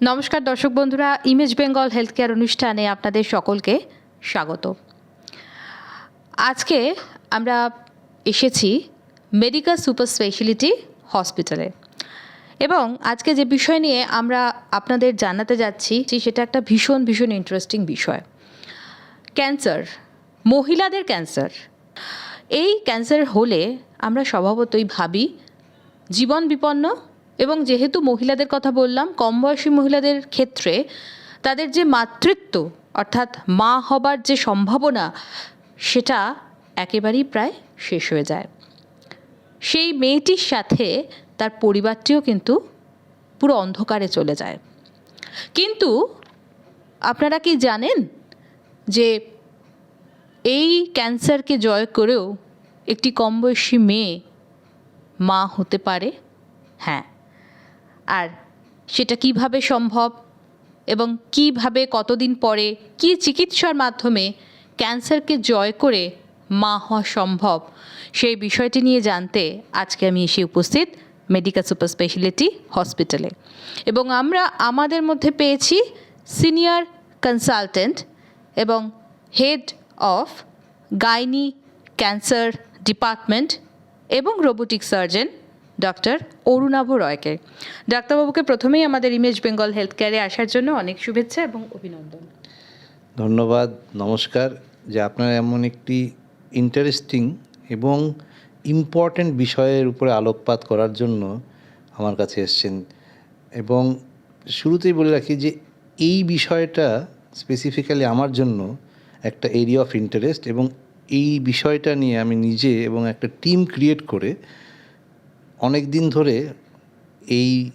নমস্কার দর্শক বন্ধুরা ইমেজ বেঙ্গল হেলথ কেয়ার অনুষ্ঠানে আপনাদের সকলকে স্বাগত। আজকে আমরা এসেছি মেডিকেল সুপার স্পেশালিটি হসপিটালে এবং আজকে যে বিষয় নিয়ে আমরা আপনাদের জানাতে যাচ্ছি, সেটা একটা ভীষণ ভীষণ ইন্টারেস্টিং বিষয়। ক্যান্সার মহিলাদের ক্যান্সার এই ক্যান্সার হলে আমরা স্বভাবতই ভাবি জীবন বিপন্ন এবং যেহেতু মহিলাদের কথা বললাম কম বয়সী মহিলাদের ক্ষেত্রে তাদের যে মাতৃত্ব, অর্থাৎ মা হবার যে সম্ভাবনা, সেটা একেবারেই প্রায় শেষ হয়ে যায়। সেই মেয়েটির সাথে তার পরিবারটিও কিন্তু পুরো অন্ধকারে চলে যায়। কিন্তু আপনারা কি জানেন যে এই ক্যান্সারকে জয় করেও একটি কম বয়সী মেয়ে মা হতে পারে? হ্যাঁ। আর সেটা কীভাবে সম্ভব এবং কীভাবে কতদিন পরে কি চিকিৎসার মাধ্যমে ক্যান্সারকে জয় করে মা হওয়া সম্ভব, সেই বিষয়টি নিয়ে জানতে আজকে আমি এসে উপস্থিত মেডিকেল সুপার স্পেশালিটি হসপিটালে। এবং আমরা আমাদের মধ্যে পেয়েছি সিনিয়র কনসালটেন্ট এবং head of gynae cancer department এবং রোবোটিক সার্জন ডক্টর অরুণাভ রয়কে। ডাক্তারবাবুকে প্রথমেই আমাদের ইমেজ বেঙ্গল হেলথ কেয়ারে আসার জন্য অনেক শুভেচ্ছা এবং অভিনন্দন। ধন্যবাদ, নমস্কার। যে আপনারা এমন একটি ইন্টারেস্টিং এবং ইম্পর্ট্যান্ট বিষয়ের উপরে আলোকপাত করার জন্য আমার কাছে এসছেন। এবং শুরুতেই বলে রাখি যে এই বিষয়টা স্পেসিফিক্যালি আমার জন্য একটা এরিয়া অফ ইন্টারেস্ট এবং এই বিষয়টা নিয়ে আমি নিজে এবং একটা টিম ক্রিয়েট করে অনেক দিন ধরে এই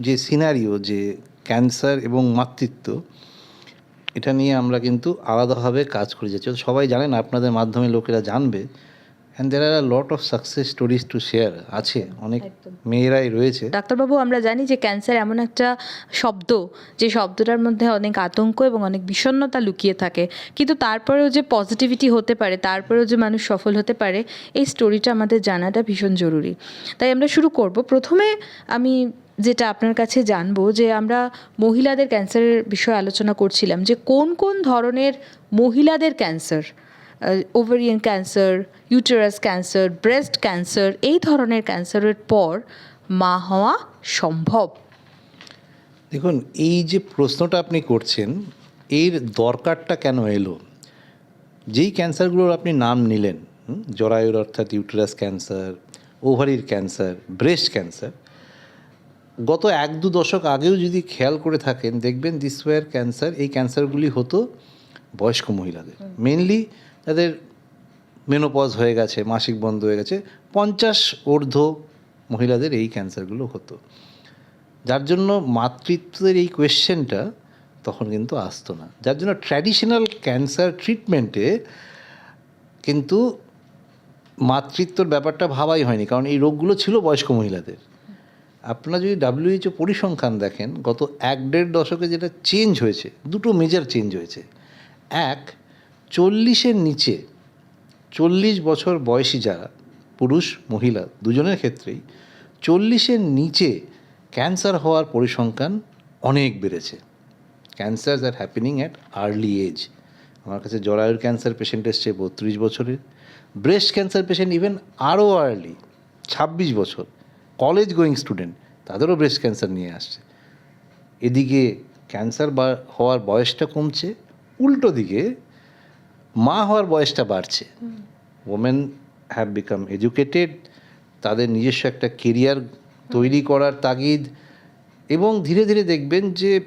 যে সিনারিও যে ক্যান্সার এবং মাতৃত্ব, এটা নিয়ে আমরা কিন্তু আলাদাভাবে কাজ করে যাচ্ছি। সবাই জানেন, আপনাদের মাধ্যমে লোকেরা জানবে and there are lot of success stories to share আছে অনেক মেয়েরাই রয়েছে। ডাক্তারবাবু আমরা জানি যে ক্যান্সার এমন একটা শব্দ যে শব্দটার মধ্যে অনেক আতঙ্ক এবং অনেক বিষণ্ণতা লুকিয়ে থাকে। কিন্তু তারপরেও যে পজিটিভিটি হতে পারে তারপরেও যে মানুষ সফল হতে পারে এই স্টোরিটা আমাদের জানাটা ভীষণ জরুরি। তাই আমরা শুরু করব। প্রথমে আমি যেটা আপনার কাছে জানব যে আমরা মহিলাদের ক্যান্সারের বিষয়ে আলোচনা করছিলাম যে কোন কোন ধরনের মহিলাদের cancer ovarian cancer uterus cancer breast cancer এই ধরনের ক্যান্সারের পর মা হওয়া সম্ভব। দেখুন, এই যে প্রশ্নটা আপনি করছেন, এর দরকারটা কেন এলো? যেই ক্যান্সারগুলোর আপনি নাম নিলেন জরায়ুর অর্থাৎ ইউটেরাস ক্যান্সার ওভারির ক্যান্সার ব্রেস্ট ক্যান্সার গত এক দু দশক আগেও যদি খেয়াল করে থাকেন, দেখবেন দিস ওয়ার ক্যান্সার এই ক্যান্সারগুলি হতো বয়স্ক মহিলাদের। মেনলি তাদের মেনোপজ হয়ে গেছে, মাসিক বন্ধ হয়ে গেছে, পঞ্চাশ ঊর্ধ্ব মহিলাদের এই ক্যান্সারগুলো হতো। যার জন্য মাতৃত্বের এই কোয়েশ্চেনটা তখন কিন্তু আসতো না। যার জন্য ট্র্যাডিশনাল ক্যান্সার ট্রিটমেন্টে কিন্তু মাতৃত্বর ব্যাপারটা ভাবাই হয়নি, কারণ এই রোগগুলো ছিল বয়স্ক মহিলাদের। আপনারা যদি ডাব্লিউএইচও পরিসংখ্যান দেখেন, গত এক দেড় দশকে যেটা চেঞ্জ হয়েছে, দুটো মেজর চেঞ্জ হয়েছে। এক চল্লিশের নিচে চল্লিশ বছর বয়সী যারা, পুরুষ, মহিলা, দুজনের ক্ষেত্রেই চল্লিশের নিচে ক্যান্সার হওয়ার পরিসংখ্যান অনেক বেড়েছে। Cancer are happening at early age আমার কাছে জরায়ুর ক্যান্সার পেশেন্ট এসছে বত্রিশ বছরের। ব্রেস্ট ক্যান্সার পেশেন্ট ইভেন আরও আর্লি ছাব্বিশ বছর। কলেজ গোয়িং স্টুডেন্ট তাদেরও ব্রেস্ট ক্যান্সার নিয়ে আসছে। এদিকে ক্যান্সার বা, হওয়ার বয়সটা কমছে, উল্টো দিকে মা হওয়ার বয়সটা বাড়ছে। ওমেন হ্যাভ বিকাম এডুকেটেড তাদের নিজস্ব একটা কেরিয়ার তৈরি করার তাগিদ এবং ধীরে ধীরে দেখবেন যে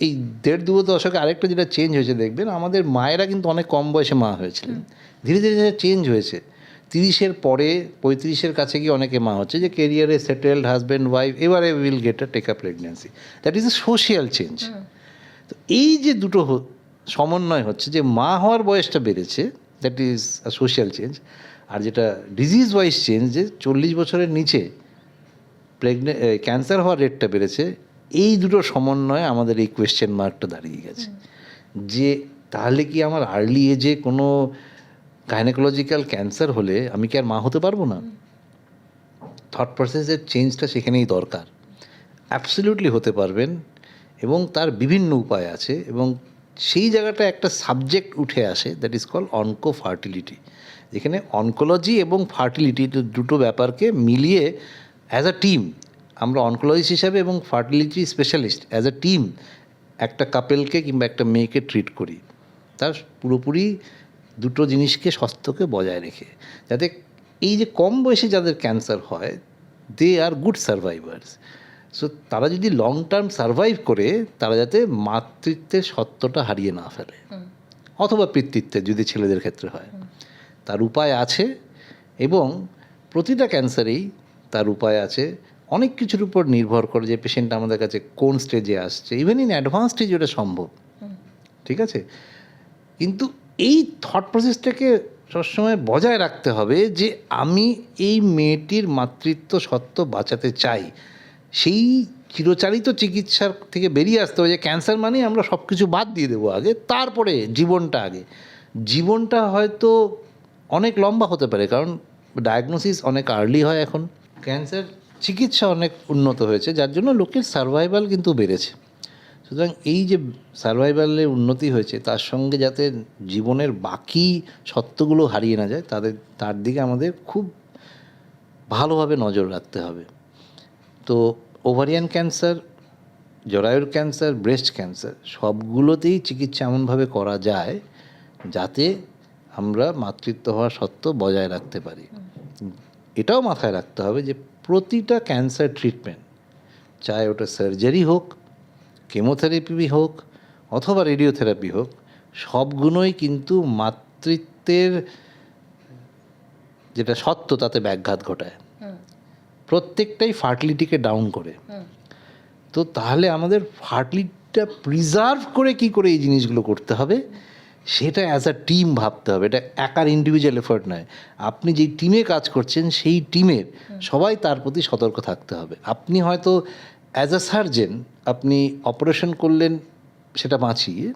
এই দেড় দু দশকে আরেকটা যেটা চেঞ্জ হয়েছে দেখবেন আমাদের মায়েরা কিন্তু অনেক কম বয়সে মা হয়েছিলেন। ধীরে ধীরে যেটা চেঞ্জ হয়েছে তিরিশের পরে পঁয়ত্রিশের কাছে গিয়ে অনেকে মা হচ্ছে যে কেরিয়ারে সেটেলড হাজব্যান্ড ওয়াইফ এবারে will get a take a pregnancy that is a social change তো এই যে দুটো সমন্বয় হচ্ছে যে মা হওয়ার বয়সটা বেড়েছে that is a social change আর যেটা ডিজিজ ওয়াইজ চেঞ্জ যে চল্লিশ বছরের নিচে প্রেগনে ক্যান্সার হওয়ার রেটটা বেড়েছে এই দুটো সমন্বয়ে আমাদের এই কোয়েশ্চেন মার্কটা দাঁড়িয়ে গেছে। যে তাহলে কি আমার আর্লি এজে কোনো গাইনোকোলজিক্যাল ক্যান্সার হলে আমি কি আর মা হতে পারব না? থট প্রসেসের চেঞ্জটা সেখানেই দরকার। অ্যাবসলিউটলি হতে পারবেন এবং তার বিভিন্ন উপায় আছে এবং সেই জায়গাটা একটা সাবজেক্ট উঠে আসে that is call onco fertility যেখানে অনকোলজি এবং ফার্টিলিটি দুটো ব্যাপারকে মিলিয়ে অ্যাজ আ টিম আমরা অনকোলজিস্ট হিসাবে এবং fertility specialist as a team একটা কাপেলকে কিংবা একটা মেয়েকে ট্রিট করি। তার পুরোপুরি দুটো জিনিসকে স্বাস্থ্যকে বজায় রেখে। যাতে এই যে কম বয়সে যাদের ক্যান্সার হয় they are good survivors so তারা যদি লং টার্ম সার্ভাইভ করে তারা যাতে মাতৃত্বের সত্যটা হারিয়ে না ফেলে। অথবা পিতৃত্বের যদি ছেলেদের ক্ষেত্রে হয়। তার উপায় আছে এবং প্রতিটা ক্যান্সারেই তার উপায় আছে। অনেক কিছুর উপর নির্ভর করে যে পেশেন্ট আমাদের কাছে কোন স্টেজে আসছে। ইভেন ইন অ্যাডভান্স স্টেজ ওটা সম্ভব। ঠিক আছে? কিন্তু এই থট প্রসেসটাকে সবসময় বজায় রাখতে হবে যে আমি এই মেয়েটির মাতৃত্ব সত্ত্ব বাঁচাতে চাই। সেই চিরচারিত চিকিৎসার থেকে বেরিয়ে আসতে হবে যে ক্যান্সার মানে আমরা সব কিছু বাদ দিয়ে দেবো আগে, তারপরে জীবনটা আগে। জীবনটা হয়তো অনেক লম্বা হতে পারে, কারণ ডায়াগনোসিস অনেক আর্লি হয় এখন। ক্যান্সার চিকিৎসা অনেক উন্নত হয়েছে, যার জন্য লোকের সার্ভাইভাল কিন্তু বেড়েছে। সুতরাং এই যে সার্ভাইভালে উন্নতি হয়েছে, তার সঙ্গে যাতে জীবনের বাকি সত্যগুলো হারিয়ে না যায়, তাদের, তার দিকে আমাদের খুব ভালোভাবে নজর রাখতে হবে। তো ওভারিয়ান ক্যান্সার জরায়ুর ক্যান্সার ব্রেস্ট ক্যান্সার সবগুলোতেই চিকিৎসা এমনভাবে করা যায় যাতে আমরা মাতৃত্ব হওয়া সত্ত্ব বজায় রাখতে পারি। এটাও মাথায় রাখতে হবে যে প্রতিটা ক্যান্সার ট্রিটমেন্ট চাहे ওটা সার্জারি হোক কেমোথেরাপি হোক, অথবা রেডিওথেরাপি হোক, সবগুলোই কিন্তু মাতৃত্বের যেটা সত্য তাতে ব্যাঘাত ঘটায়। প্রত্যেকটাই ফার্টিলিটিকে ডাউন করে। তো তাহলে আমাদের ফার্টিলিটিটা প্রিজার্ভ করে কি করে এই জিনিসগুলো করতে হবে? সেটা অ্যাজ আ টিম ভাবতে হবে। এটা একার ইন্ডিভিজুয়াল এফার্ট নয়। আপনি যেই টিমে কাজ করছেন সেই টিমের সবাই তার প্রতি সতর্ক থাকতে হবে। আপনি হয়তো অ্যাজ আ সার্জেন আপনি অপারেশন করলেন সেটা বাঁচিয়ে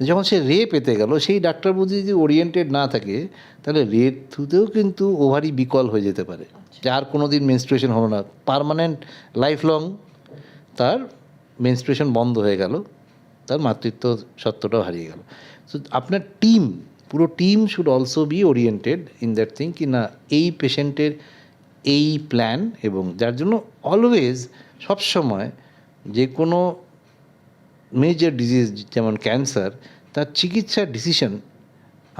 যখন সে রে পেতে গেল সেই ডাক্তার বুঝি যদি ওরিয়েন্টেড না থাকে তাহলে রে থ্রুতেও কিন্তু ওভারই বিকল হয়ে যেতে পারে। যে আর কোনো দিন মেনস্ট্রুয়েশন হলো না। পারমানেন্ট লাইফ লং তার মেনস্ট্রুয়েশন বন্ধ হয়ে গেল, তার মাতৃত্ব সত্যটাও হারিয়ে গেল। সো আপনার টিম পুরো team should also be oriented in that thing কি না এই পেশেন্টের এই প্ল্যান এবং যার জন্য অলওয়েজ সবসময় যে কোনো মেজর ডিজিজ যেমন ক্যান্সার তার চিকিৎসার ডিসিশন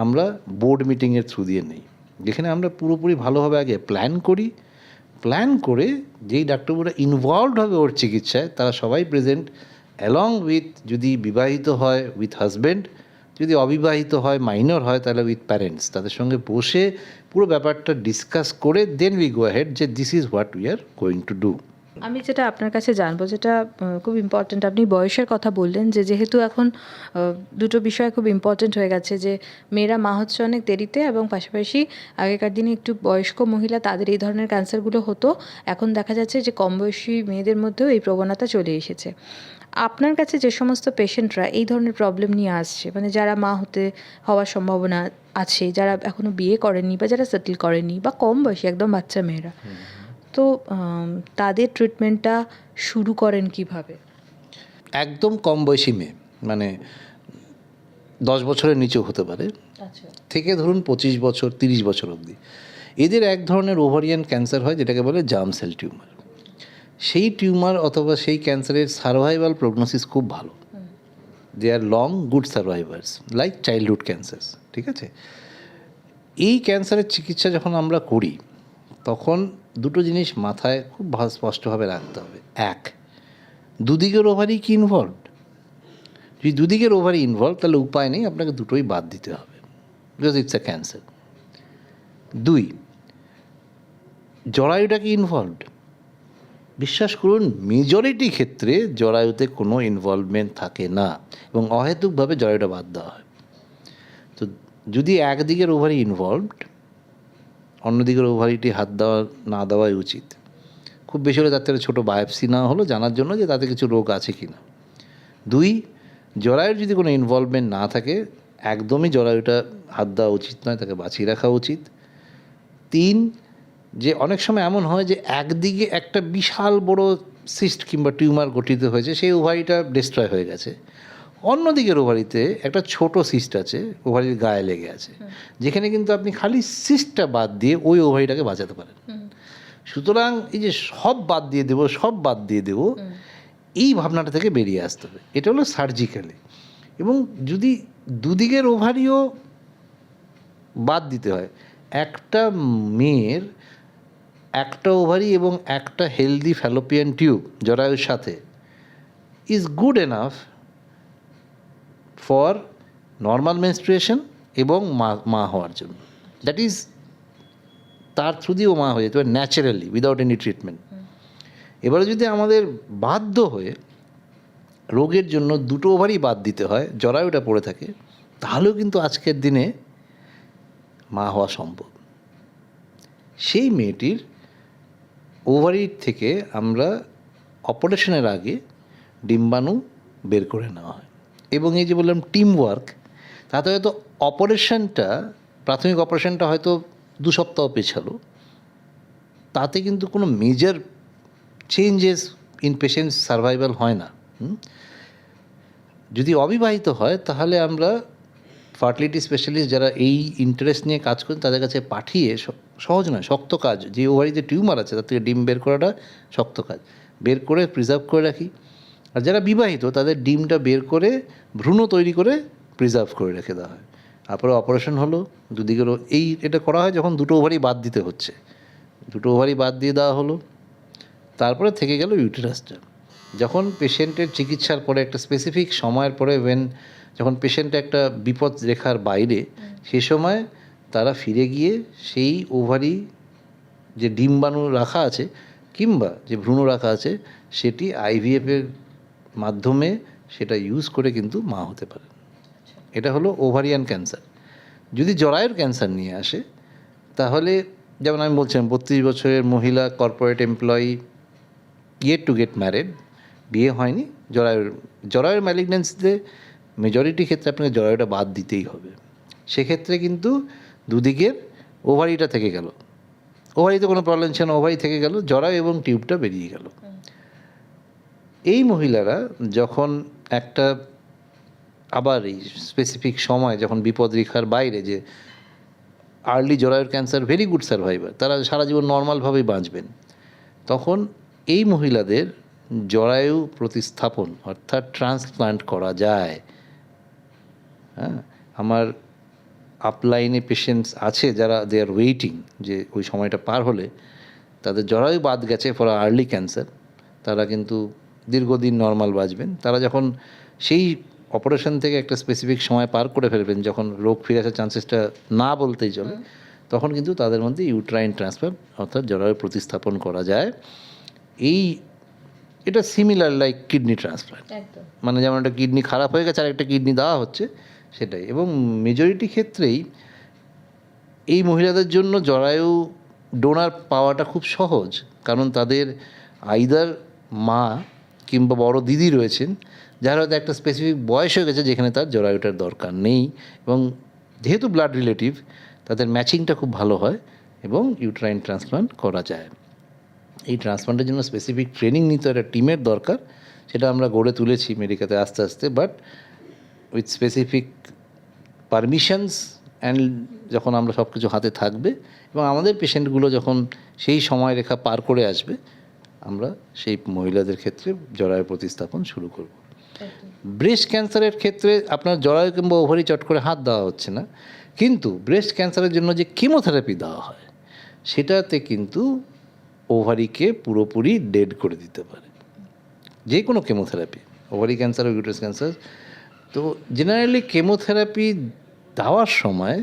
আমরা বোর্ড মিটিংয়ের থ্রু দিয়ে নেই। যেখানে আমরা পুরোপুরি ভালোভাবে আগে প্ল্যান করি প্ল্যান করে যেই ডাক্তারবাবুরা ইনভলভড হবে ওর চিকিৎসায়, তারা সবাই প্রেজেন্ট অ্যালং উইথ যদি বিবাহিত হয় উইথ হাজব্যান্ড যদি অবিবাহিত হয় মাইনর হয় তাহলে উইথ প্যারেন্টস তাদের সঙ্গে বসে পুরো ব্যাপারটা ডিসকাস করে দেন উই গো হেড যে this is what we are going to do আমি যেটা আপনার কাছে জানব, যেটা খুব ইম্পর্ট্যান্ট আপনি বয়সের কথা বললেন যে যেহেতু এখন দুটো বিষয় খুব ইম্পর্ট্যান্ট হয়ে গেছে যে মেয়েরা মা হচ্ছে অনেক দেরিতে এবং পাশাপাশি আগেকার দিনে একটু বয়স্ক মহিলা তাদের এই ধরনের ক্যান্সারগুলো হতো, এখন দেখা যাচ্ছে যে কম বয়সী মেয়েদের মধ্যেও এই প্রবণতা চলে এসেছে। আপনার কাছে যে সমস্ত পেশেন্টরা এই ধরনের প্রবলেম নিয়ে আসছে মানে যারা মা হতে হওয়ার সম্ভাবনা আছে, যারা এখনও বিয়ে করেনি বা যারা সেটেল করেনি বা কম বয়সী একদম বাচ্চা মেয়েরা তো তাদের ট্রিটমেন্টটা শুরু করেন কীভাবে? একদম কম বয়সী মেয়ে মানে দশ বছরের নিচেও হতে পারে। আচ্ছা। থেকে ধরুন পঁচিশ বছর তিরিশ বছর অবধি। এদের এক ধরনের ওভারিয়ান ক্যান্সার হয় যেটাকে বলে জার্ম সেল টিউমার সেই টিউমার অথবা সেই ক্যান্সারের সার্ভাইভাল প্রগনোসিস খুব ভালো। They are long good survivors like childhood cancer ঠিক আছে? এই ক্যান্সারের চিকিৎসা যখন আমরা করি দুটো জিনিস মাথায় খুব ভালো স্পষ্টভাবে রাখতে হবে। এক, দুদিকের ওভারই কি ইনভলভ যদি দুদিকের ওভারই ইনভলভ তাহলে উপায় নেই, আপনাকে দুটোই বাদ দিতে হবে। বিকজ ইটস এ ক্যান্সার দুই, জরায়ুটা কি ইনভলভড বিশ্বাস করুন মেজরিটি ক্ষেত্রে জরায়ুতে কোনো ইনভলভমেন্ট থাকে না, এবং অহেতুকভাবে জরায়ুটা বাদ দেওয়া হয়। তো যদি একদিকের ওভারই ইনভলভড অন্যদিকের ওভারিটি হাত দেওয়া, না দেওয়াই উচিত। খুব বেশি হলে তার থেকে ছোটো বায়োপসি না হলো, জানার জন্য যে তাতে কিছু রোগ আছে কি না দুই, জরায়ুর যদি কোনো ইনভলভমেন্ট না থাকে, একদমই জরায়ুটা হাত দেওয়া উচিত নয়, তাকে বাঁচিয়ে রাখা উচিত। তিন, যে অনেক সময় এমন হয় যে একদিকে একটা বিশাল বড় সিস্ট কিংবা টিউমার গঠিত হয়েছে, সেই ওভারিটা ডিস্ট্রয় হয়ে গেছে। অন্যদিকের ওভারিতে একটা ছোট সিস্ট আছে ওভারির গায়ে লেগে আছে যেখানে কিন্তু আপনি খালি সিস্টটা বাদ দিয়ে ওই ওভারিটাকে বাঁচাতে পারেন। সুতরাং এই যে সব বাদ দিয়ে দেবো সব বাদ দিয়ে দেব এই ভাবনাটা থেকে বেরিয়ে আসতে হবে। এটা হলো সার্জিক্যালি এবং যদি দুদিকের ওভারিও বাদ দিতে হয় একটা মেয়ের একটা ওভারি এবং একটা হেলদি ফ্যালোপিয়ান টিউব জরায়ুর সাথে is good enough for normal menstruation এবং মা মা হওয়ার জন্য। দ্যাট ইজ তার থ্রু দিয়েও মা হয়ে যেতে পারে ন্যাচারালি উইদাউট এনি ট্রিটমেন্ট এবারে যদি আমাদের বাধ্য হয়ে রোগের জন্য দুটো ওভারই বাদ দিতে হয় জরায়ুটা পড়ে থাকে, তাহলেও কিন্তু আজকের দিনে মা হওয়া সম্ভব। সেই মেয়েটির ওভারির থেকে আমরা অপারেশনের আগে ডিম্বাণু বের করে নেওয়া হয়। এবং এই যে বললাম টিম ওয়ার্ক তাতে হয়তো অপারেশনটা প্রাথমিক অপারেশনটা হয়তো দু সপ্তাহ পেছালো। তাতে কিন্তু কোনো major changes in patient survival হয় না। যদি অবিবাহিত হয়, তাহলে আমরা ফার্টিলিটি স্পেশালিস্ট যারা এই ইন্টারেস্ট নিয়ে কাজ করেন, তাদের কাছে পাঠিয়ে সহজ নয়, শক্ত কাজ। যে ওভারিতে টিউমার আছে, তার থেকে ডিম বের করাটা শক্ত কাজ। বের করে প্রিজার্ভ করে রাখি। আর যারা বিবাহিত তাদের ডিমটা বের করে ভ্রূণ তৈরি করে প্রিজার্ভ করে রেখে দেওয়া হয়। তারপরে অপারেশন হলো দুদিকেরও এই এটা করা হয় যখন দুটো ওভারই বাদ দিতে হচ্ছে। দুটো ওভারই বাদ দিয়ে দেওয়া হলো তারপরে থেকে গেল ইউটেরাসটা যখন পেশেন্টের চিকিৎসার পরে একটা স্পেসিফিক সময়ের পরে ওয়েন যখন পেশেন্ট একটা বিপদ রেখার বাইরে সে সময় তারা ফিরে গিয়ে সেই ওভারি যে ডিম্বাণু রাখা আছে কিংবা যে ভ্রূণ রাখা আছে সেটি আইভিএফের মাধ্যমে সেটা ইউজ করে কিন্তু মা হতে পারে। এটা হলো ওভারিয়ান ক্যান্সার যদি জরায়ুর ক্যান্সার নিয়ে আসে, তাহলে যেমন আমি বলছিলাম, বত্রিশ বছরের মহিলা corporate employee yet to get married বিয়ে হয়নি, জরায়ুর জরায়ুর ম্যালিগনেন্সিতে মেজরিটি ক্ষেত্রে আপনাকে জরায়ুটা বাদ দিতেই হবে। সেক্ষেত্রে কিন্তু দুদিকের ওভারিটা থেকে গেল। ওভারিতে কোনো প্রবলেম ছিল না ওভারি থেকে গেল, জরায়ু এবং টিউবটা বেরিয়ে গেল। এই মহিলারা যখন একটা আবার এই স্পেসিফিক সময় যখন বিপদ রেখার বাইরে যে আর্লি জরায়ুর ক্যান্সার ভেরি গুড সার্ভাইভার তারা সারা জীবন নর্মালভাবেই বাঁচবেন, তখন এই মহিলাদের জরায়ু প্রতিস্থাপন অর্থাৎ ট্রান্সপ্লান্ট করা যায়। হ্যাঁ? আমার আপলাইনে পেশেন্টস আছে যারা দে আর ওয়েটিং যে ওই সময়টা পার হলে, তাদের জরায়ু বাদ গেছে ফর আর্লি ক্যান্সার তারা কিন্তু দীর্ঘদিন নর্মাল বাঁচবেন তারা যখন সেই অপারেশন থেকে একটা স্পেসিফিক সময় পার করে ফেলবেন যখন রোগ ফিরে আসার চান্সেসটা না বলতেই চলে তখন কিন্তু তাদের মধ্যে ইউট্রাইন ট্রান্সফার অর্থাৎ জরায়ু প্রতিস্থাপন করা যায়। এই এটা সিমিলার লাইক কিডনি ট্রান্সপ্লান্ট মানে যেমন একটা কিডনি খারাপ হয়ে গেছে আর একটা কিডনি দেওয়া হচ্ছে সেটাই। এবং মেজরিটি ক্ষেত্রেই এই মহিলাদের জন্য জরায়ু ডোনার পাওয়াটা খুব সহজ কারণ তাদের আইদার মা কিংবা বড় দিদি রয়েছেন, যার হয়তো একটা স্পেসিফিক বয়স হয়ে গেছে যেখানে তার জরায়ুটার দরকার নেই এবং যেহেতু ব্লাড রিলেটিভ তাদের ম্যাচিংটা খুব ভালো হয় এবং ইউট্রাইন ট্রান্সপ্লান্ট করা যায়। এই ট্রান্সপ্লান্টের জন্য স্পেসিফিক ট্রেনিং নিতে একটা টিমের দরকার, সেটা আমরা গড়ে তুলেছি মেডিকাতে আস্তে আস্তে but with specific permissions and যখন আমরা সব কিছু হাতে থাকবে এবং আমাদের পেশেন্টগুলো যখন সেই সময় রেখা পার করে আসবে আমরা সেই মহিলাদের ক্ষেত্রে জরায়ু প্রতিস্থাপন শুরু করব। ব্রেস্ট ক্যান্সারের ক্ষেত্রে আপনার জরায়ু কিংবা ওভারি চট করে হাত দেওয়া হচ্ছে না কিন্তু ব্রেস্ট ক্যান্সারের জন্য যে কেমোথেরাপি দেওয়া হয় সেটাতে কিন্তু ওভারিকে পুরোপুরি ডেড করে দিতে পারে। যে কোনো কেমোথেরাপি ওভারি ক্যান্সার ও ইউটারাস ক্যান্সার। তো জেনারেলি কেমোথেরাপি দেওয়ার সময়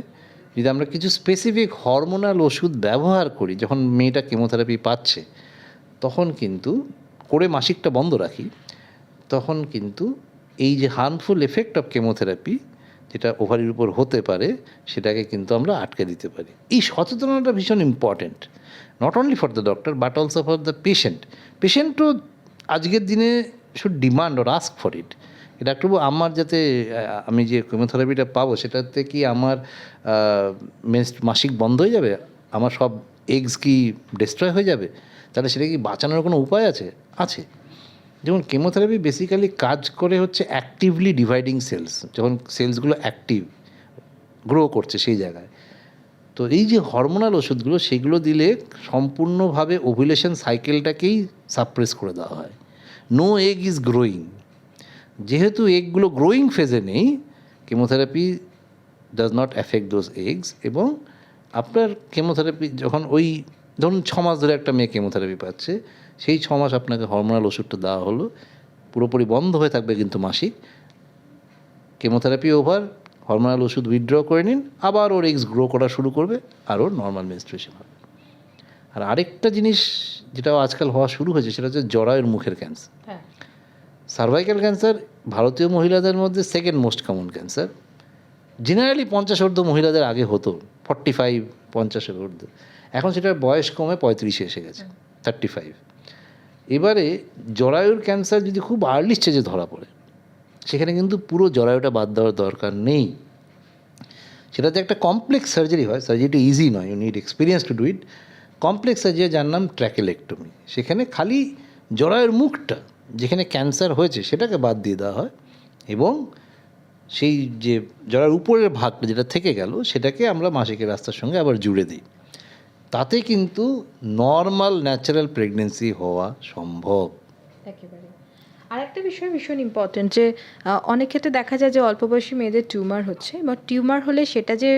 যদি আমরা কিছু স্পেসিফিক হরমোনাল ওষুধ ব্যবহার করি যখন মেয়েটা কেমোথেরাপি পাচ্ছে কিন্তু করে মাসিকটা বন্ধ রাখি, তখন কিন্তু এই যে হার্মফুল এফেক্ট অফ কেমোথেরাপি যেটা ওভারির উপর হতে পারে, সেটাকে কিন্তু আমরা আটকে দিতে পারি। এই সচেতনতা ভীষণ important not only for the doctor but also for the patient পেশেন্টও আজকের দিনে should demand or ask for it ডাক্তারবাবু, আমার যাতে আমি যে কেমোথেরাপিটা পাবো, সেটাতে কি আমার মাসিক বন্ধ হয়ে যাবে? আমার সব এগস কি ডিস্ট্রয় হয়ে যাবে? তাহলে সেটা কি বাঁচানোর কোনো উপায় আছে? আছে। যেমন কেমোথেরাপি বেসিক্যালি কাজ করে হচ্ছে অ্যাক্টিভলি ডিভাইডিং সেলস যখন সেলসগুলো অ্যাক্টিভ গ্রো করছে সেই জায়গায়। তো এই যে হরমোনাল ওষুধগুলো, সেগুলো দিলে সম্পূর্ণভাবে ওভুলেশন সাইকেলটাকেই সাপ্রেস করে দেওয়া হয়। নো এগ ইজ গ্রোয়িং যেহেতু এগগুলো গ্রোয়িং ফেজে নেই chemotherapy does not affect those eggs এবং আপনার কেমোথেরাপি যখন ওই ধরুন ছ মাস ধরে একটা মেয়ে কেমোথেরাপি পাচ্ছে সেই ছ মাস আপনাকে হরমোনাল ওষুধটা দেওয়া হলো পুরোপুরি বন্ধ হয়ে থাকবে কিন্তু মাসিক। কেমোথেরাপি ওভার হরমোনাল ওষুধ উইথড্র করে নিন আবার ওর এক্স গ্রো করা শুরু করবে আর ওর নর্মাল মেনস্ট্রুয়েশন হবে। আর আরেকটা জিনিস যেটা আজকাল হওয়া শুরু হয়েছে সেটা হচ্ছে জরায়ুর মুখের ক্যান্সার সার্ভাইকাল ক্যান্সার ভারতীয় মহিলাদের মধ্যে second most common cancer generally পঞ্চাশ ঊর্ধ্ব মহিলাদের আগে হতো ফর্টি ফাইভ পঞ্চাশের ঊর্ধ্ব। এখন সেটার বয়স কমে পঁয়ত্রিশে এসে গেছে থার্টি ফাইভ এবারে জরায়ুর ক্যান্সার যদি খুব আর্লি স্টেজে ধরা পড়ে, সেখানে কিন্তু পুরো জরায়ুটা বাদ দেওয়ার দরকার নেই। সেটাতে একটা কমপ্লেক্স সার্জারি হয় সার্জারিটা ইজি নয় you need experience to do it complex surgery যার নাম ট্র্যাকেলেক্টমি সেখানে খালি জরায়ুর মুখটা, যেখানে ক্যান্সার হয়েছে, সেটাকে বাদ দিয়ে দেওয়া হয় এবং সেই যে জরার উপরের ভাগটা যেটা থেকে গেল, সেটাকে আমরা মাসিকের রাস্তার সঙ্গে আবার জুড়ে দিই। তাতে কিন্তু নর্মাল ন্যাচারাল প্রেগনেন্সি হওয়া সম্ভব। একেবারে। আর একটা বিষয় ভীষণ ইম্পর্টেন্ট যে অনেক ক্ষেত্রে দেখা যায় যে, অল্প বয়সী মেয়েদের টিউমার হচ্ছে, বা টিউমার হলে সেটা যে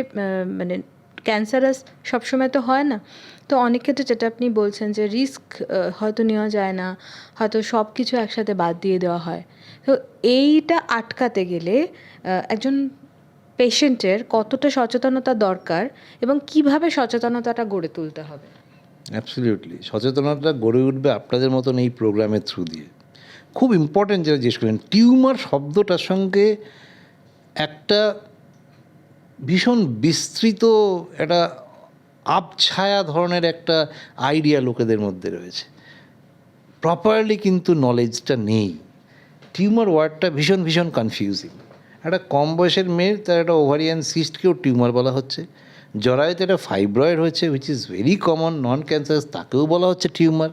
মানে ক্যান্সারাস সবসময় তো হয় না। তো অনেক ক্ষেত্রে যেটা আপনি বলছেন যে রিস্ক হয়তো নেওয়া যায় না, হয়তো সব কিছু একসাথে বাদ দিয়ে দেওয়া হয়। তো এইটা আটকাতে গেলে একজন পেশেন্টের কতটা সচেতনতা দরকার এবং কীভাবে সচেতনতাটা গড়ে তুলতে হবে? অ্যাবসলিউটলি সচেতনতা গড়ে উঠবে আপনাদের মতন এই প্রোগ্রামের থ্রু দিয়ে। খুব ইম্পর্টেন্ট যেটা জিজ্ঞেস করেন টিউমার শব্দটার সঙ্গে একটা ভীষণ বিস্তৃত একটা আবছায়া ধরনের একটা আইডিয়া লোকেদের মধ্যে রয়েছে। প্রপারলি কিন্তু নলেজটা নেই। টিউমার ওয়ার্ডটা ভীষণ ভীষণ কনফিউজিং একটা কম বয়সের মেয়ের তার একটা ওভারিয়ান সিস্টকেও টিউমার বলা হচ্ছে। জরায়ুতে একটা ফাইব্রয়েড হয়েছে which is very common non cancer তাকেও বলা হচ্ছে টিউমার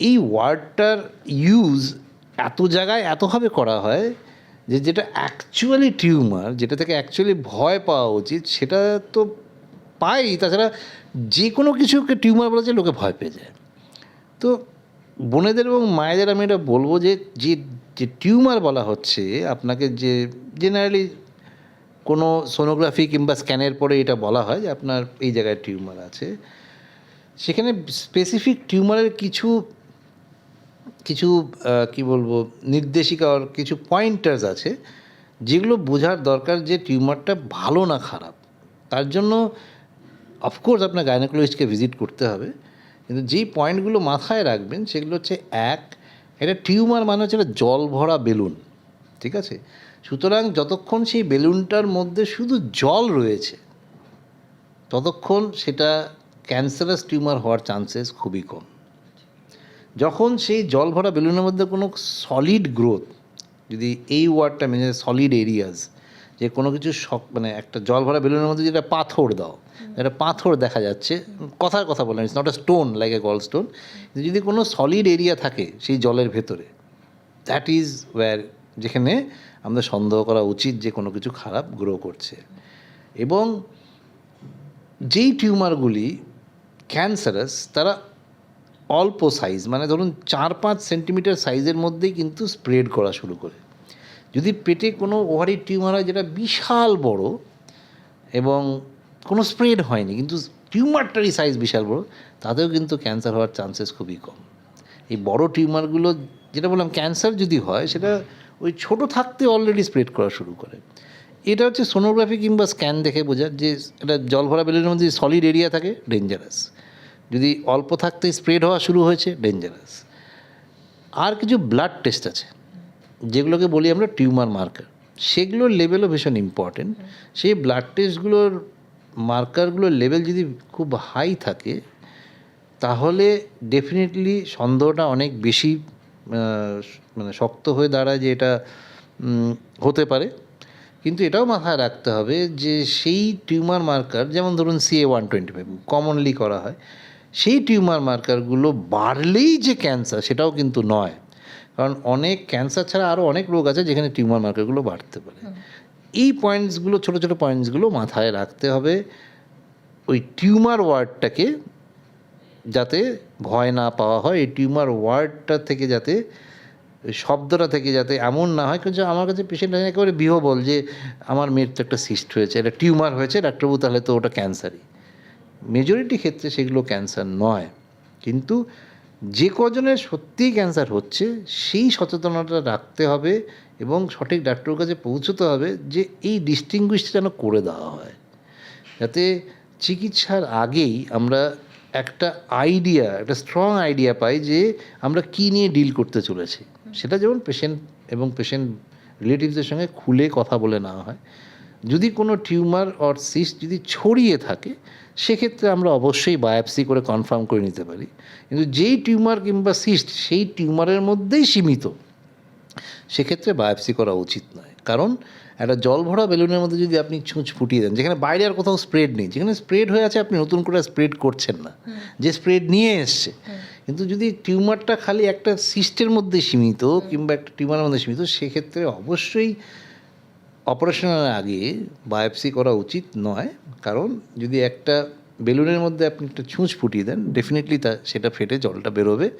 এই ওয়ার্ডটার ইউজ এত জায়গায় এতভাবে করা হয় যে যেটা অ্যাকচুয়ালি টিউমার যেটা থেকে অ্যাকচুয়ালি ভয় পাওয়া উচিত, সেটা তো পাই। তাছাড়া যে কোনো কিছুকে টিউমার বলা যায়, লোকে ভয় পেয়ে যায়। তো বোনেদের এবং মায়েদের আমি এটা বলব যে যে যে টিউমার বলা হচ্ছে, আপনাকে যে জেনারেলি কোনো সোনোগ্রাফি কিংবা স্ক্যানের পরে এটা বলা হয় যে আপনার এই জায়গায় টিউমার আছে। সেখানে স্পেসিফিক টিউমারের কিছু কিছু কি বলব, নির্দেশিকা আর কিছু পয়েন্টার্স আছে, যেগুলো বোঝার দরকার যে টিউমারটা ভালো না খারাপ। তার জন্য অফকোর্স আপনার গাইনোকোলজিস্টকে ভিজিট করতে হবে, কিন্তু যেই পয়েন্টগুলো মাথায় রাখবেন সেগুলো হচ্ছে এক এটা টিউমার মানে হচ্ছে একটা জল ভরা বেলুন, ঠিক আছে? সুতরাং যতক্ষণ সেই বেলুনটার মধ্যে শুধু জল রয়েছে, ততক্ষণ সেটা ক্যান্সারাস টিউমার হওয়ার চান্সেস খুবই কম। যখন সেই জল ভরা বেলুনের মধ্যে কোনো সলিড গ্রোথ যদি এই ওয়ার্ডটা মেনে সলিড এরিয়াস যে কোনো কিছু শক মানে একটা জল ভরা বেলুনের মধ্যে যেটা পাথর দাও একটা পাথর দেখা যাচ্ছে কথার কথা বললাম it's not a stone like a gall stone যদি কোনো সলিড এরিয়া থাকে সেই জলের ভেতরে দ্যাট ইজ ওয়্যার যেখানে আমাদের সন্দেহ করা উচিত যে কোনো কিছু খারাপ গ্রো করছে। এবং যেই টিউমারগুলি ক্যান্সারাস তারা অল্প সাইজ মানে ধরুন চার পাঁচ সেন্টিমিটার সাইজের মধ্যেই কিন্তু স্প্রেড করা শুরু করে। যদি পেটে কোনো ওভারি টিউমার হয় যেটা বিশাল বড় এবং কোনো স্প্রেড হয়নি, কিন্তু টিউমারটারই সাইজ বিশাল বড়, তাতেও কিন্তু ক্যান্সার হওয়ার চান্সেস খুবই কম। এই বড় টিউমারগুলো যেটা বললাম, ক্যান্সার যদি হয়, সেটা ওই ছোট থাকতে অলরেডি স্প্রেড করা শুরু করে। এটা হচ্ছে সোনোগ্রাফি কিংবা স্ক্যান দেখে বোঝার যে এটা জল ভরা মধ্যে সলিড এরিয়া থাকে ডেঞ্জারাস যদি অল্প থাকতে স্প্রেড হওয়া শুরু হয়েছে ডেঞ্জারাস আর কিছু ব্লাড টেস্ট আছে। যেগুলোকে বলি আমরা টিউমার মার্কার, সেগুলোর লেভেলও ভীষণ ইম্পর্টেন্ট সেই ব্লাড টেস্টগুলোর মার্কারগুলোর লেভেল যদি খুব হাই থাকে, তাহলে ডেফিনেটলি সন্দেহটা অনেক বেশি মানে শক্ত হয়ে দাঁড়ায় যে এটা হতে পারে। কিন্তু এটাও মাথায় রাখতে হবে যে সেই টিউমার মার্কার, যেমন ধরুন CA one twenty five commonly করা হয়, সেই টিউমার মার্কারগুলো বাড়লেই যে ক্যান্সার সেটাও কিন্তু নয়। কারণ অনেক ক্যান্সার ছাড়া আরও অনেক রোগ আছে যেখানে টিউমার মার্কারগুলো বাড়তে পারে। এই পয়েন্টসগুলো ছোটো ছোটো পয়েন্টসগুলো মাথায় রাখতে হবে। ওই টিউমার ওয়ার্ডটাকে যাতে ভয় না পাওয়া হয় এই টিউমার ওয়ার্ডটা থেকে যাতে ওই শব্দটা থেকে যাতে এমন না হয়। কিন্তু আমার কাছে পেশেন্ট একেবারে বিহবল যে আমার মেয়ের তো একটা সিস্ট হয়েছে এটা টিউমার হয়েছে ডাক্তারবাবু তাহলে তো ওটা ক্যান্সারই মেজরিটি ক্ষেত্রে সেগুলো ক্যান্সার নয়। কিন্তু যে কজনের সত্যিই ক্যান্সার হচ্ছে, সেই সচেতনতা রাখতে হবে এবং সঠিক ডাক্তারের কাছে পৌঁছতে হবে যে এই ডিস্টিংগুইশ যেন করে দেওয়া হয়। যাতে চিকিৎসার আগেই আমরা একটা আইডিয়া একটা স্ট্রং আইডিয়া পাই যে আমরা কী নিয়ে ডিল করতে চলেছি। সেটা যেমন পেশেন্ট এবং পেশেন্ট রিলেটিভসদের সঙ্গে খুলে কথা বলে নেওয়া হয়। যদি কোনো টিউমার অর সিস্ট যদি ছড়িয়ে থাকে সেক্ষেত্রে আমরা অবশ্যই বায়োপসি করে কনফার্ম করে নিতে পারি। কিন্তু যেই টিউমার কিংবা সিস্ট সেই টিউমারের মধ্যেই সীমিত সেক্ষেত্রে বায়োপসি করা উচিত নয়। কারণ একটা জল ভরা বেলুনের মধ্যে যদি আপনি ছুঁচ ফুটিয়ে দেন যেখানে বাইরে আর কোথাও স্প্রেড নেই যেখানে স্প্রেড হয়ে আছে আপনি নতুন করে স্প্রেড করছেন না যে স্প্রেড নিয়ে এসছে। কিন্তু যদি টিউমারটা খালি একটা সিস্টের মধ্যে সীমিত কিংবা একটা টিউমারের মধ্যে সীমিত সেক্ষেত্রে অবশ্যই অপারেশনের আগে বায়োপসি করা উচিত নয় কারণ যদি একটা বেলুনের মধ্যে আপনি একটা ছুঁচ ফুটিয়ে দেন ডেফিনেটলি তা সেটা ফেটে জলটা বেরোবে।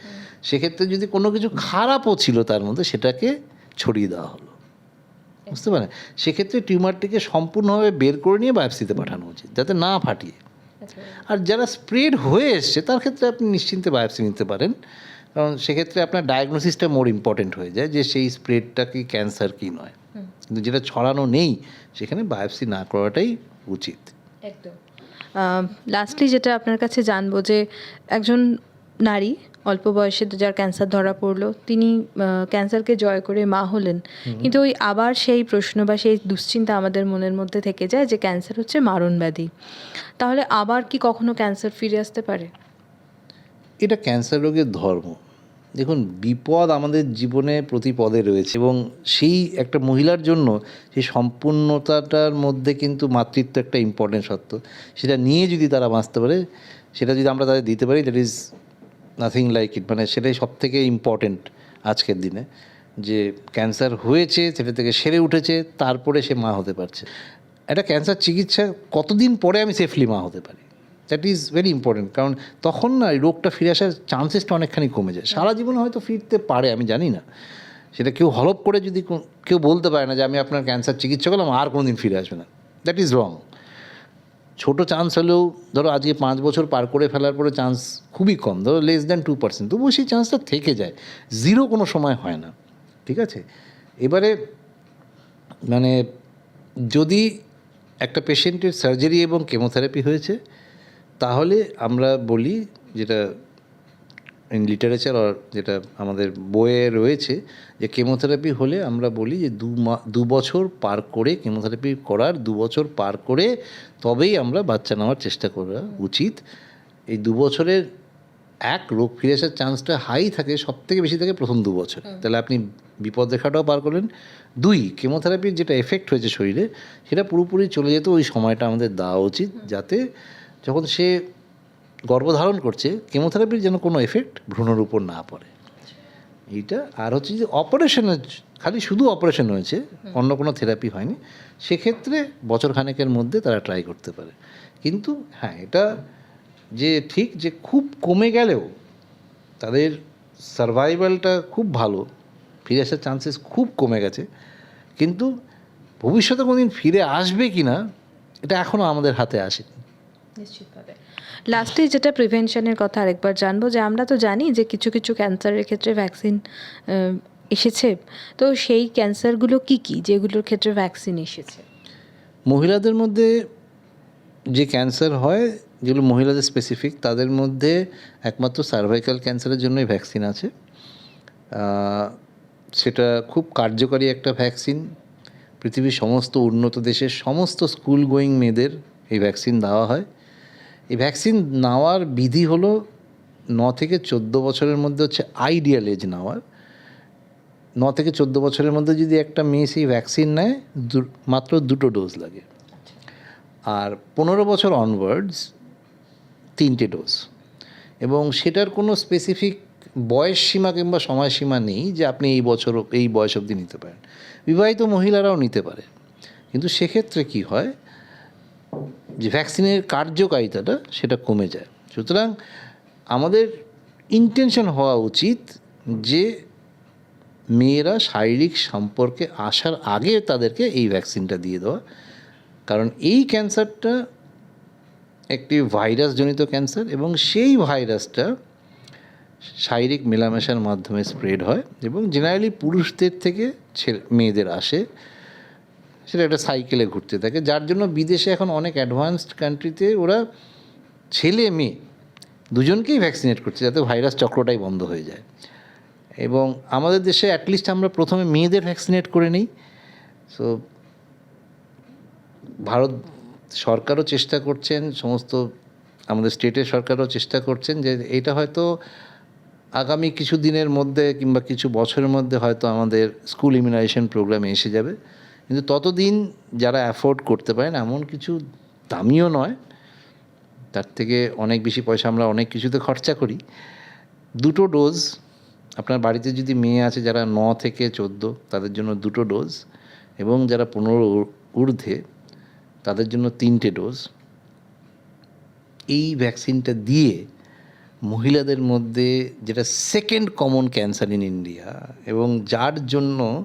সেক্ষেত্রে যদি কোনো কিছু খারাপও ছিল তার মধ্যে সেটাকে ছড়িয়ে দেওয়া হলো। বুঝতে পারেন? সেক্ষেত্রে টিউমারটিকে সম্পূর্ণভাবে বের করে নিয়ে বায়োপসিতে পাঠানো উচিত যাতে না ফাটিয়ে। আর যারা স্প্রেড হয়ে এসছে তার ক্ষেত্রে আপনি নিশ্চিন্তে বায়োপসি নিতে পারেন। কারণ সেক্ষেত্রে আপনার ডায়াগনোসিসটা মোর ইম্পর্টেন্ট হয়ে যায় যে সেই স্প্রেডটা কি ক্যান্সার কি নয়। কিন্তু যেটা ছড়ানো নেই সেখানে বায়োপসি না করাটাই উচিত। একদম। লাস্টলি যেটা আপনার কাছে জানব যে একজন নারী অল্প বয়সে যার ক্যান্সার ধরা পড়ল তিনি ক্যান্সারকে জয় করে মা হলেন। কিন্তু ওই আবার সেই প্রশ্ন বা সেই দুশ্চিন্তা আমাদের মনের মধ্যে থেকে যায় যে ক্যান্সার হচ্ছে মারণ ব্যাধি তাহলে আবার কি কখনো ক্যান্সার ফিরে আসতে পারে? এটা ক্যান্সার রোগের ধর্ম। দেখুন, বিপদ আমাদের জীবনে প্রতি পদে রয়েছে এবং সেই একটা মহিলার জন্য সেই সম্পূর্ণতাটার মধ্যে কিন্তু মাতৃত্ব একটা ইম্পর্টেন্ট সত্য সেটা নিয়ে যদি তারা বাঁচতে পারে, সেটা যদি আমরা তাদের দিতে পারি that is nothing like it মানে সেটাই সব থেকে ইম্পর্টেন্ট আজকের দিনে। যে ক্যান্সার হয়েছে, সেটা থেকে সেরে উঠেছে, তারপরে সে মা হতে পারছে। একটা ক্যান্সার চিকিৎসা কতদিন পরে আমি সেফলি মা হতে পারি? দ্যাট ইজ ভেরি ইম্পর্টেন্ট কারণ তখন না রোগটা ফিরে আসার চান্সেসটা অনেকখানি কমে যায়। সারা জীবনে হয়তো ফিরতে পারে আমি জানি না। সেটা কেউ হলপ করে যদি কেউ বলতে পারে না যে আমি আপনার ক্যান্সার চিকিৎসা করলাম আর কোনো দিন ফিরে আসবে না। দ্যাট ইজ রং ছোটো চান্স হলেও ধরো আজকে পাঁচ বছর পার করে ফেলার পরে চান্স খুবই কম। ধরো লেস দ্যান টু পার্সেন্ট তবুও সেই চান্সটা থেকে যায়। জিরো কোনো সময় হয় না। ঠিক আছে? এবারে মানে যদি একটা পেশেন্টের সার্জারি এবং কেমোথেরাপি হয়েছে তাহলে আমরা বলি যেটা ইন লিটারেচার আর যেটা আমাদের বইয়ে রয়েছে যে কেমোথেরাপি হলে আমরা বলি যে দু মা দু বছর পার করে কেমোথেরাপি করার দু বছর পার করে তবেই আমরা বাচ্চা নেওয়ার চেষ্টা করা উচিত। এই দু বছরের এক রোগ ফিরে আসার চান্সটা হাই থাকে সব থেকে বেশি থাকে প্রথম দু বছর। তাহলে আপনি বিপদ রেখাটাও পার করলেন। দুই কেমোথেরাপির যেটা এফেক্ট হয়েছে শরীরে সেটা পুরোপুরি চলে যেত ওই সময়টা আমাদের দেওয়া উচিত যাতে যখন সে গর্ভধারণ করছে কেমোথেরাপির যেন কোনো এফেক্ট ভ্রূণের উপর না পড়ে। এইটা আর হচ্ছে যে অপারেশনের খালি শুধু অপারেশন হয়েছে অন্য কোনো থেরাপি হয়নি সেক্ষেত্রে বছর খানেকের মধ্যে তারা ট্রাই করতে পারে। কিন্তু হ্যাঁ এটা যে ঠিক যে খুব কমে গেলেও তাদের সার্ভাইভালটা খুব ভালো ফিরে আসার চান্সেস খুব কমে গেছে। কিন্তু ভবিষ্যতে কোনোদিন ফিরে আসবে কি না এটা এখনও আমাদের হাতে আসেনি। নিশ্চিতভাবে। লাস্টে যেটা প্রিভেনশনের কথা আরেকবার জানব, যে আমরা তো জানি যে কিছু কিছু ক্যান্সারের ক্ষেত্রে ভ্যাকসিন এসেছে। তো সেই ক্যান্সারগুলো কি কি যেগুলোর ক্ষেত্রে ভ্যাকসিন এসেছে? মহিলাদের মধ্যে যে ক্যান্সার হয়, যেগুলো মহিলাদের স্পেসিফিক তাদের মধ্যে একমাত্র সার্ভাইকাল ক্যান্সারের জন্যই ভ্যাকসিন আছে। সেটা খুব কার্যকারী একটা ভ্যাকসিন পৃথিবীর সমস্ত উন্নত দেশের সমস্ত স্কুল গোয়িং মেয়েদের এই ভ্যাকসিন দেওয়া হয়। এই ভ্যাকসিন নেওয়ার বিধি হলো ন থেকে চোদ্দ বছরের মধ্যে হচ্ছে আইডিয়াল এজ নেওয়ার। ন থেকে চোদ্দ বছরের মধ্যে যদি একটা মেয়ে সেই ভ্যাকসিন নেয় দু- মাত্র দুটো ডোজ লাগে। আর পনেরো বছর অনওয়ার্ডস তিনটে ডোজ এবং সেটার কোনো স্পেসিফিক বয়স সীমা কিংবা সময়সীমা নেই যে আপনি এই বছর এই বয়স অবধি নিতে পারেন। বিবাহিত মহিলারাও নিতে পারে। কিন্তু সেক্ষেত্রে কি হয় যে ভ্যাকসিনের কার্যকারিতাটা সেটা কমে যায়। সুতরাং আমাদের ইন্টেনশন হওয়া উচিত যে মেয়েরা শারীরিক সম্পর্কে আসার আগে তাদেরকে এই ভ্যাকসিনটা দিয়ে দেওয়া। কারণ এই ক্যান্সারটা একটি ভাইরাসজনিত ক্যান্সার এবং সেই ভাইরাসটা শারীরিক মেলামেশার মাধ্যমে স্প্রেড হয় এবং জেনারেলি পুরুষদের থেকে ছেলে মেয়েদের আসে। সেটা একটা সাইকেলে ঘুরতে থাকে। যার জন্য বিদেশে এখন অনেক অ্যাডভান্সড কান্ট্রিতে ওরা ছেলে, মেয়ে দুজনকেই ভ্যাকসিনেট করছে যাতে ভাইরাস চক্রটাই বন্ধ হয়ে যায়। এবং আমাদের দেশে অ্যাটলিস্ট আমরা প্রথমে মেয়েদের ভ্যাকসিনেট করে নিই। সো ভারত সরকারও চেষ্টা করছেন, সমস্ত আমাদের স্টেটের সরকারও চেষ্টা করছেন যে এটা হয়তো আগামী কিছু দিনের মধ্যে কিংবা কিছু বছরের মধ্যে হয়তো আমাদের স্কুল ইমিউনাইজেশন প্রোগ্রামে এসে যাবে। কিন্তু ততদিন যারা অ্যাফোর্ড করতে পারেন, এমন কিছু দামিও নয়। তার থেকে অনেক বেশি পয়সা আমরা অনেক কিছুতে খরচা করি। দুটো ডোজ আপনার বাড়িতে যদি মেয়ে আছে যারা ন থেকে চোদ্দ, তাদের জন্য দুটো ডোজ এবং যারা পনেরো ঊর্ধ্বে, তাদের জন্য তিনটে ডোজ এই ভ্যাকসিনটা দিয়ে মহিলাদের মধ্যে যেটা second common cancer in India এবং যার জন্য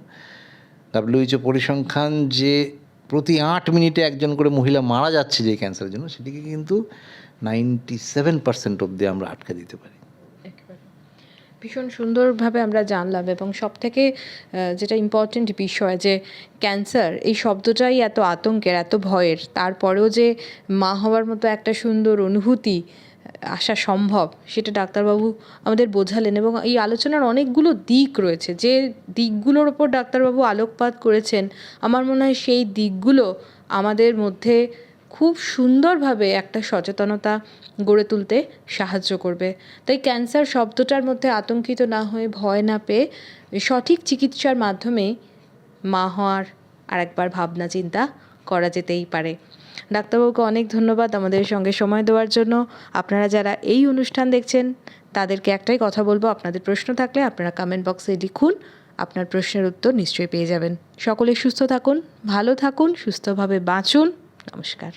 ডাব্লিউএইচও পরিসংখ্যান যে প্রতি আট মিনিটে একজন করে মহিলা মারা যাচ্ছে যে ক্যান্সারের জন্য, সেটিকে কিন্তু নাইনটি সেভেন পার্সেন্ট অব্দি আমরা আটকে দিতে পারি। ভীষণ সুন্দরভাবে আমরা জানলাম এবং সব থেকে যেটা ইম্পর্টেন্ট বিষয় যে ক্যান্সার এই শব্দটাই এত আতঙ্কের, এত ভয়ের, তারপরেও যে মা হওয়ার মতো একটা সুন্দর অনুভূতি আসা সম্ভব, সেটা ডাক্তারবাবু আমাদের বোঝালেন এবং এই আলোচনার অনেকগুলো দিক রয়েছে, যে দিকগুলোর ওপর ডাক্তারবাবু আলোকপাত করেছেন, আমার মনে হয় সেই দিকগুলো আমাদের মধ্যে খুব সুন্দরভাবে একটা সচেতনতা গড়ে তুলতে সাহায্য করবে। তাই ক্যান্সার শব্দটার মধ্যে আতঙ্কিত না হয়ে ভয় না পেয়ে সঠিক চিকিৎসার মাধ্যমে মা হওয়ার আরেকবার ভাবনা চিন্তা করা যেতেই পারে। ডাক্তারবাবুকে অনেক ধন্যবাদ আমাদের সঙ্গে সময় দেওয়ার জন্য। আপনারা যারা এই অনুষ্ঠান দেখছেন, তাদেরকে একটাই কথা বলব, আপনাদের প্রশ্ন থাকলে আপনারা কমেন্ট বক্সে লিখুন, আপনার প্রশ্নের উত্তর নিশ্চয়ই পেয়ে যাবেন। সকলে সুস্থ থাকুন, ভালো থাকুন, সুস্থভাবে বাঁচুন। নমস্কার।